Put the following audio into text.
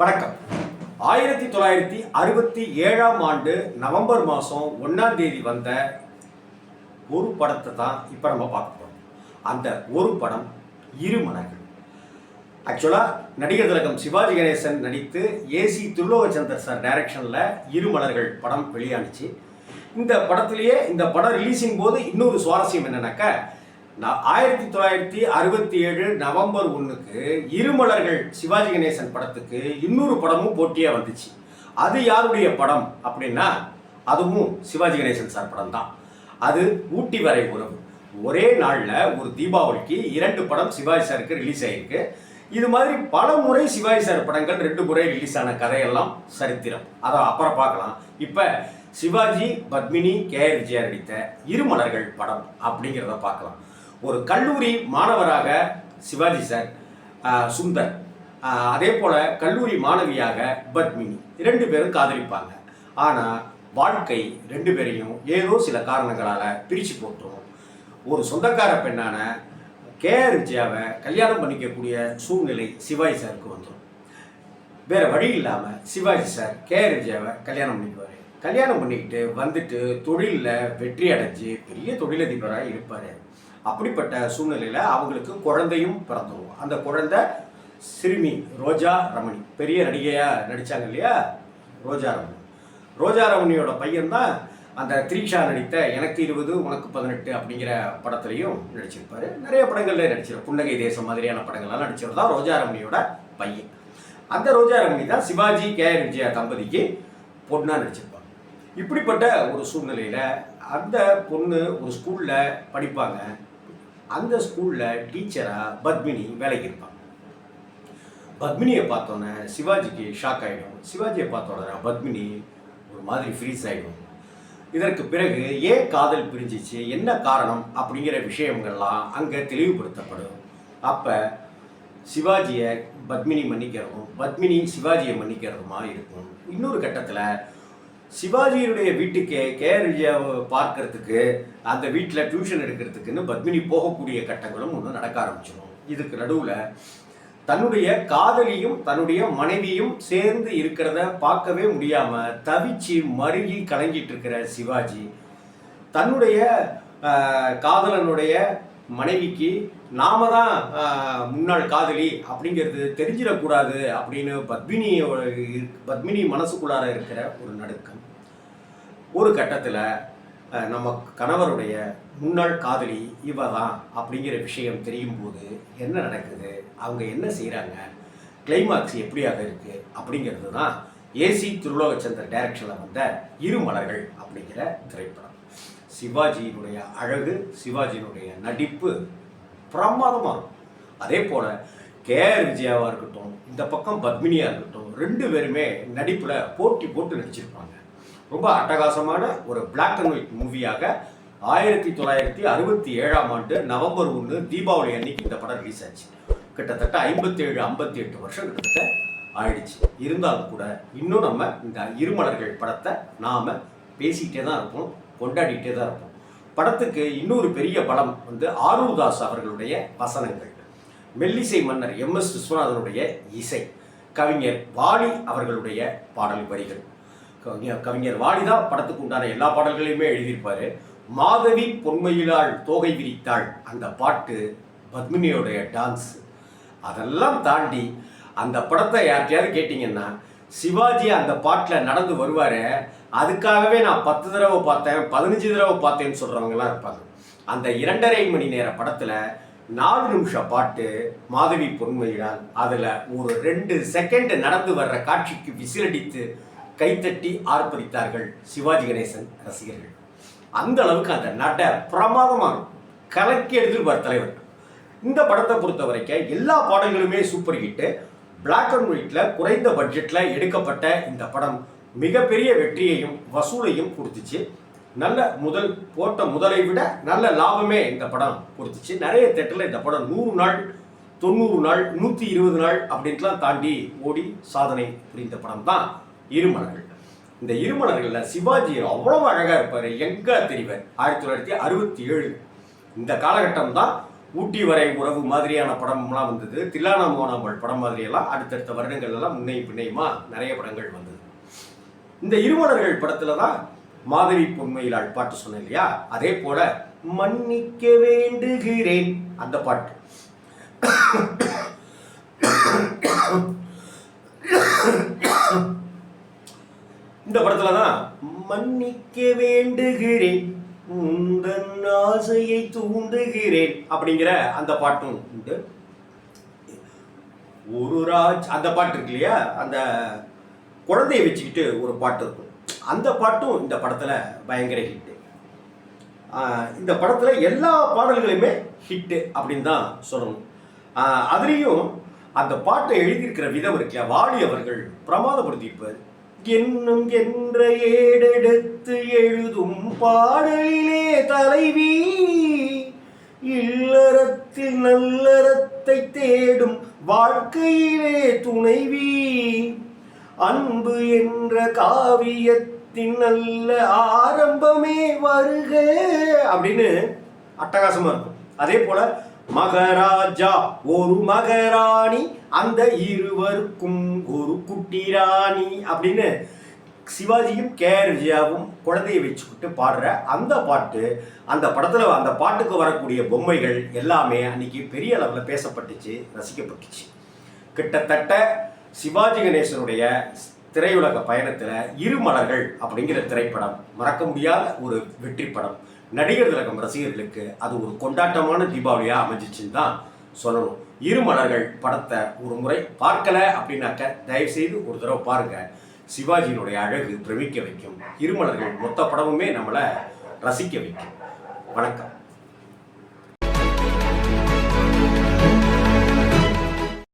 வணக்கம். ஆயிரத்தி தொள்ளாயிரத்தி அறுபத்தி ஏழாம் ஆண்டு நவம்பர் மாதம் ஒன்றாம் தேதி வந்த ஒரு படத்தை தான் இப்போ நம்ம பார்க்க போகிறோம் அந்த ஒரு படம் இருமலர்கள் ஆக்சுவலாக நடிகர் திலகம் சிவாஜி கணேசன் நடித்து ஏசி துர்லோகச்சந்தர் சார் டைரக்ஷனில் இருமலர்கள் படம் வெளியானுச்சு. இந்த படத்திலேயே இந்த படம் ரிலீஸின் போது இன்னொரு சுவாரஸ்யம் என்னன்னாக்கா ஆயிரத்தி தொள்ளாயிரத்தி அறுபத்தி ஏழு நவம்பர் ஒன்றுக்கு இருமலர்கள் சிவாஜி கணேசன் படத்துக்கு இன்னொரு படமும் போட்டியாக வந்துச்சு. அது யாருடைய படம் அப்படின்னா அதுவும் சிவாஜி கணேசன் சார் படம் தான் அது ஊட்டி வரை உறவு. ஒரே நாளில் ஒரு தீபாவளிக்கு இரண்டு படம் சிவாஜி சாருக்கு ரிலீஸ் ஆகிருக்கு இது மாதிரி பல முறை சிவாஜி சார் படங்கள் ரெண்டு முறை ரிலீஸ் ஆன கதையெல்லாம் சரித்திரம். அதை அப்புறம் பார்க்கலாம். இப்போ சிவாஜி பத்மினி கே ஆர் விஜயா நடித்த இருமலர்கள் படம் அப்படிங்கிறத பார்க்கலாம். ஒரு கல்லூரி மாணவராக சிவாஜி சார் சுந்தர். அதே போல் கல்லூரி மாணவியாக பத்மினி. ரெண்டு பேரும் காதலிப்பாங்க. ஆனால் வாழ்க்கை ரெண்டு பேரையும் ஏதோ சில காரணங்களால் பிரித்து போட்டுரும். ஒரு சொந்தக்கார பெண்ணான கேஆர் விஜயாவை கல்யாணம் பண்ணிக்கக்கூடிய சூழ்நிலை சிவாஜி சாருக்கு வந்துடும் வேறு வழி இல்லாமல் சிவாஜி சார் கேஆர் விஜயாவை கல்யாணம் பண்ணிக்குவார். கல்யாணம் பண்ணிக்கிட்டு வந்துட்டு தொழிலில் வெற்றி அடைஞ்சு பெரிய தொழிலதிபராக இருப்பார். அப்படிப்பட்ட சூழ்நிலையில் அவங்களுக்கு குழந்தையும் பிறந்துடும் அந்த குழந்தை சிறுமி ரோஜா ரமணி. பெரிய நடிகையாக நடித்தாங்க இல்லையா? ரோஜா ரமணி. ரோஜா ரமணியோட பையன்தான் அந்த த்ரீஷா நடித்த எனக்கு இருபது உனக்கு பதினெட்டு அப்படிங்கிற படத்துலையும் நடிச்சிருப்பார். நிறைய படங்களில் நடிச்சிரு புன்னகை தேசம் மாதிரியான படங்கள்லாம் நடிச்சவர் தான் ரோஜா ரமணியோட பையன். அந்த ரோஜா ரமணி தான் சிவாஜி கே ஆர் விஜயா தம்பதிக்கு பொண்ணாக நடிச்சிருப்பாங்க. இப்படிப்பட்ட ஒரு சூழ்நிலையில் அந்த பொண்ணு ஒரு ஸ்கூலில் படிப்பாங்க. அந்த ஸ்கூலில் டீச்சராக பத்மினி வேலைக்கு இருப்பாங்க. பத்மினியை பார்த்தோன்னே சிவாஜிக்கு ஷாக் ஆகிடும் சிவாஜியை பார்த்தோன்னே பத்மினி ஒரு மாதிரி ஃப்ரீஸ் ஆகிடும் இதற்கு பிறகு ஏன் காதல் பிரிஞ்சிச்சு? என்ன காரணம்? அப்படிங்கிற விஷயங்கள்லாம் அங்கே தெளிவுபடுத்தப்படும். அப்போ சிவாஜியை பத்மினி மன்னிக்கிறதும் பத்மினி சிவாஜியை மன்னிக்கிறதுமா இருக்கும். இன்னொரு கட்டத்தில் சிவாஜியுடைய வீட்டுக்கே கே ஆர் விஜயாவை பார்க்கறதுக்கு அந்த வீட்டில் டியூஷன் எடுக்கிறதுக்குன்னு பத்மினி போகக்கூடிய கட்டங்களும் ஒன்று நடக்க ஆரம்பிச்சிடும் இதுக்கு நடுவில் தன்னுடைய காதலியும் தன்னுடைய மனைவியும் சேர்ந்து இருக்கிறத பார்க்கவே முடியாமல் தவிச்சு மருகி கலங்கிட்டு இருக்கிற சிவாஜி தன்னுடைய காதலனுடைய மனைவிக்கு நாம தான் முன்னாள் காதலி அப்படிங்கிறது தெரிஞ்சிடக்கூடாது அப்படின்னு பத்மினியோட பத்மினி மனசுக்குள்ளார இருக்கிற ஒரு நடுக்கம். ஒரு கட்டத்தில் நம்ம கணவருடைய முன்னாள் காதலி இவ தான் அப்படிங்கிற விஷயம் தெரியும் போது என்ன நடக்குது? அவங்க என்ன செய்கிறாங்க கிளைமாக்ஸ் எப்படியாக இருக்குது அப்படிங்கிறது தான் ஏசி திருலோகச்சந்திர டைரக்ஷனில் வந்த இரு மலர்கள் அப்படிங்கிற திரைப்படம். சிவாஜியினுடைய அழகு சிவாஜியினுடைய நடிப்பு பிரமாதமாக இருக்கும். அதே போல் கேஆர் விஜயாவாக இருக்கட்டும் இந்த பக்கம் பத்மினியாக இருக்கட்டும் ரெண்டு பேருமே நடிப்பில் போட்டி போட்டு நடிச்சிருப்பாங்க. ரொம்ப அட்டகாசமான ஒரு பிளாக் அண்ட் ஒயிட் மூவியாக ஆயிரத்தி தொள்ளாயிரத்தி அறுபத்தி ஏழாம் ஆண்டு நவம்பர் ஒன்று தீபாவளி அன்னைக்கு இந்த படம் ரிலீஸ் ஆச்சு. கிட்டத்தட்ட ஐம்பத்தி ஏழு ஐம்பத்தி எட்டு வருஷம் கிட்டத்தட்ட ஆயிடுச்சு. இருந்தாலும் கூட இன்னும் நம்ம இந்த இருமலர்கள் படத்தை நாம் பேசிக்கிட்டே தான் இருப்போம். கொண்டாடிட்டே தான் இருப்போம். படத்துக்கு இன்னொரு பெரிய படம் வந்து ஆரூர்தாஸ் அவர்களுடைய வசனங்கள். மெல்லிசை மன்னர் எம். எஸ். விஸ்வநாதனுடைய இசை. கவிஞர் வாலி அவர்களுடைய பாடல் வரிகள். கவிஞர் கவிஞர் வாலி தான் படத்துக்கு உண்டான எல்லா பாடல்களையுமே எழுதியிருப்பார். மாதவி பொன்மையிலாள் தோகை விரித்தாள் அந்த பாட்டு பத்மினியோடைய டான்ஸ். அதெல்லாம் தாண்டி அந்த படத்தை யார்கிட்டயாவது கேட்டிங்கன்னா சிவாஜி அந்த பாட்டில் நடந்து வருவார். அதுக்காகவே நான் பத்து தடவை பார்த்தேன் பதினஞ்சு தடவை பார்த்தேன்னு சொல்கிறவங்கலாம் இருப்பாங்க. அந்த இரண்டரை மணி நேர படத்தில் நாலு நிமிஷம் பாட்டு மாதவி பொன்மையினால் அதில் ஒரு ரெண்டு செகண்ட் நடந்து வர்ற காட்சிக்கு விசிலடித்து கைத்தட்டி ஆர்ப்பரித்தார்கள் சிவாஜி கணேசன் ரசிகர்கள். அந்த அளவுக்கு அந்த நட பிரமாதமாக கலக்கி எடுத்துருப்பார் தலைவர். இந்த படத்தை பொறுத்த வரைக்கும் எல்லா பாடல்களுமே சூப்பர் ஹிட்டு பிளாக் அண்ட் ஒயிட்டில் குறைந்த பட்ஜெட்டில் எடுக்கப்பட்ட இந்த படம் மிகப்பெரிய வெற்றியையும் வசூலையும் கொடுத்துச்சு. நல்ல முதல் போட்ட முதலை விட நல்ல லாபமே இந்த படம் கொடுத்துச்சு. நிறைய தேட்டரில் இந்த படம் நூறு நாள் தொண்ணூறு நாள் நூற்றி இருபது நாள் அப்படின்ட்டுலாம் தாண்டி ஓடி சாதனை புரிந்த படம் தான் இருமலர்கள். இந்த இருமலர்களில் சிவாஜி அவ்வளவு அழகாக இருப்பார். எங்கே தெரிவார் ஆயிரத்தி தொள்ளாயிரத்தி அறுபத்தி ஏழு. இந்த காலகட்டம் தான் ஊட்டி வரை உறவு மாதிரியான படம்லாம் வந்தது. தில்லானா மோனாமல் படம் மாதிரியெல்லாம் அடுத்தடுத்த வருடங்கள்லாம் முன்னையும் பின்னையுமா நிறைய படங்கள் வந்தது. இந்த இருமலர்கள் படத்துல தான் மாதவி பொன்மையிலாள் பாட்டு சொன்னேன் இல்லையா? அதே போல மன்னிக்க வேண்டுகிறேன் அந்த பாட்டு. இந்த படத்துல தான் மன்னிக்க வேண்டுகிறேன் உந்தன் ஆசையை தூண்டுகிறேன் அப்படிங்கிற அந்த பாட்டும் உண்டு. ஒரு ராஜ் அந்த பாட்டு இருக்கு இல்லையா? அந்த குழந்தைய வச்சுக்கிட்டு ஒரு பாட்டு இருக்கும். அந்த பாட்டும் இந்த படத்தில் பயங்கர ஹிட்டு இந்த படத்தில் எல்லா பாடல்களுமே ஹிட்டு அப்படின்னு தான் சொல்லணும். அதுலேயும் அந்த பாட்டை எழுதியிருக்கிற விதம் இருக்கல வாலி அவர்கள் பிரமாதப்படுத்தியிருப்பார். என்னும் என்ற ஏடெடுத்து எழுதும் பாடலிலே தலைவி இல்லறத்தில் நல்லறத்தை தேடும் வாழ்க்கையிலே துணைவி அன்பு என்ற காவியத்தின் நல்ல ஆரம்பமே வருக. அப்படின்னு அட்டகாசமா இருக்கும். அதே போல மகராஜா ஒரு மகராணி அந்த இருவருக்கும் ஒரு குட்டி ராணி அப்படின்னு சிவாஜியும் கேஆர் விஜயாவும் குழந்தையை வச்சுக்கிட்டு பாடுற அந்த பாட்டு அந்த படத்துல அந்த பாட்டுக்கு வரக்கூடிய பொம்மைகள் எல்லாமே அன்னைக்கு பெரிய அளவில் பேசப்பட்டுச்சு ரசிக்கப்பட்டுச்சு. கிட்டத்தட்ட சிவாஜி கணேசனுடைய திரையுலக பயணத்தில் இரு மலர்கள் அப்படிங்கிற திரைப்படம் மறக்க முடியாத ஒரு வெற்றி படம். நடிகர் திலகம் ரசிகர்களுக்கு அது ஒரு கொண்டாட்டமான தீபாவளியாக அமைஞ்சிச்சுன்னு தான் சொல்லணும். இரு மலர்கள் படத்தை ஒரு முறை பார்க்கல அப்படின்னாக்க தயவு செய்து ஒரு தடவை பாருங்க. சிவாஜியினுடைய அழகு பிரமிக்க வைக்கும். இருமலர்கள் மொத்த படமுமே நம்மளை ரசிக்க வைக்கும். வணக்கம்.